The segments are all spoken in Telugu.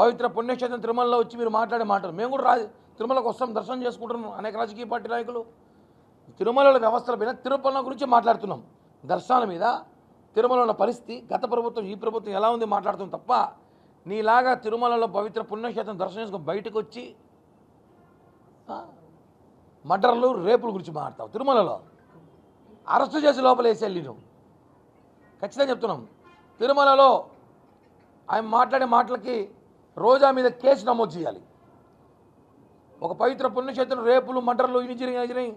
పవిత్ర పుణ్యక్షేత్రం తిరుమలలో వచ్చి మీరు మాట్లాడే మాటలు. మేము కూడా రా తిరుమలకు వస్తాం దర్శనం చేసుకుంటున్నాం. అనేక రాజకీయ పార్టీ నాయకులు. తిరుమలలో వ్యవస్థల మీద తిరుపతి గురించి మాట్లాడుతున్నాం. దర్శనాల మీద తిరుమల ఉన్న పరిస్థితి గత ప్రభుత్వం ఈ ప్రభుత్వం ఎలా ఉంది మాట్లాడుతుంది తప్ప నీలాగా తిరుమలలో పవిత్ర పుణ్యక్షేత్రం దర్శనం చేసుకుని బయటకు వచ్చి ఆ, మర్డర్లు రేపుల గురించి మాట్లాడతావు. తిరుమలలో అరెస్టు చేసి లోపల వెళ్ళి నువ్వు ఖచ్చితంగా చెప్తున్నాం. తిరుమలలో ఆయన మాట్లాడే మాటలకి రోజా మీద కేసు నమోదు చేయాలి. ఒక పవిత్ర పుణ్యక్షేత్రం రేపులు మర్డర్లు ఇంజనీరింగ్ ఇంజనీరింగ్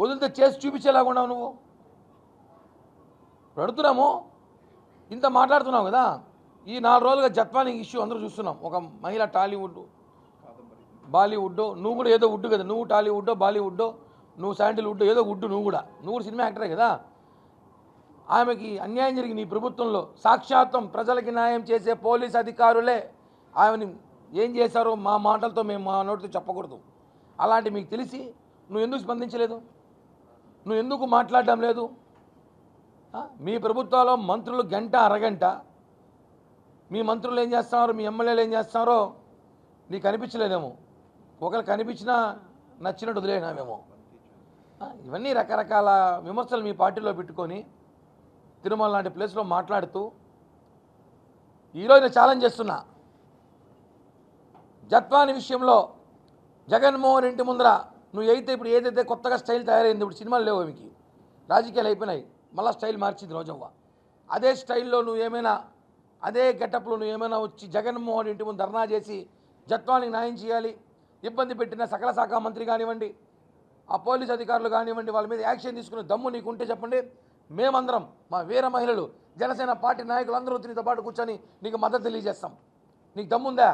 వదిలితే చేసి చూపించేలాగా ఉన్నావు నువ్వు. పెడుతున్నాము ఇంత మాట్లాడుతున్నావు కదా ఈ నాలుగు రోజులుగా జత్వానికి ఇష్యూ అందరూ చూస్తున్నాం. ఒక మహిళ టాలీవుడ్ బాలీవుడ్ నువ్వు కూడా ఏదో వుడ్ కదా నువ్వు టాలీవుడ్ బాలీవుడ్ నువ్వు శాండిల్వుడ్ ఏదో ఉడ్డు నువ్వు కూడా. నువ్వు కూడా సినిమా యాక్టరే కదా. ఆమెకి అన్యాయం జరిగి నీ ప్రభుత్వంలో. సాక్షాత్వం ప్రజలకి న్యాయం చేసే పోలీస్ అధికారులే ఆమెని ఏం చేశారో మా మాటలతో మేము మా నోటితో చెప్పకూడదు. అలాంటి మీకు తెలిసి నువ్వు ఎందుకు స్పందించలేదు? నువ్వు ఎందుకు మాట్లాడడం లేదు? మీ ప్రభుత్వాల్లో మంత్రులు గంట అరగంట. మీ మంత్రులు ఏం చేస్తున్నారో? మీ ఎమ్మెల్యేలు ఏం చేస్తున్నారో నీకు కనిపించలేదేమో ఒకరు కనిపించినా నచ్చినట్టు వదిలేనామేమో ఇవన్నీ రకరకాల విమర్శలు మీ పార్టీలో పెట్టుకొని తిరుమల లాంటి ప్లేస్లో మాట్లాడుతూ ఈరోజు నేను ఛాలెంజ్ చేస్తున్నా. జత్వాని విషయంలో జగన్మోహన్ ఇంటి ముందర నువ్వు అయితే ఇప్పుడు ఏదైతే కొత్తగా స్టైల్ తయారైంది ఇప్పుడు సినిమాలు లేవు మీకు. రాజకీయాలు అయిపోయినాయి. మళ్ళీ స్టైల్ మార్చింది రోజవ్వ. అదే స్టైల్లో నువ్వు ఏమైనా అదే గెటప్లో నువ్వు ఏమైనా వచ్చి జగన్మోహన్ ఇంటి ముందు ధర్నా చేసి జత్వానికి న్యాయం చేయాలి ఇబ్బంది పెట్టిన సకల శాఖ మంత్రి కానివ్వండి ఆ పోలీస్ అధికారులు కానివ్వండి వాళ్ళ మీద యాక్షన్ తీసుకునే దమ్ము నీకుంటే చెప్పండి. మేమందరం మా వీర మహిళలు జనసేన పార్టీ నాయకులందరూ నీతో పాటు కూర్చొని నీకు మద్దతు తెలియజేస్తాం. నీకు దమ్ముందా?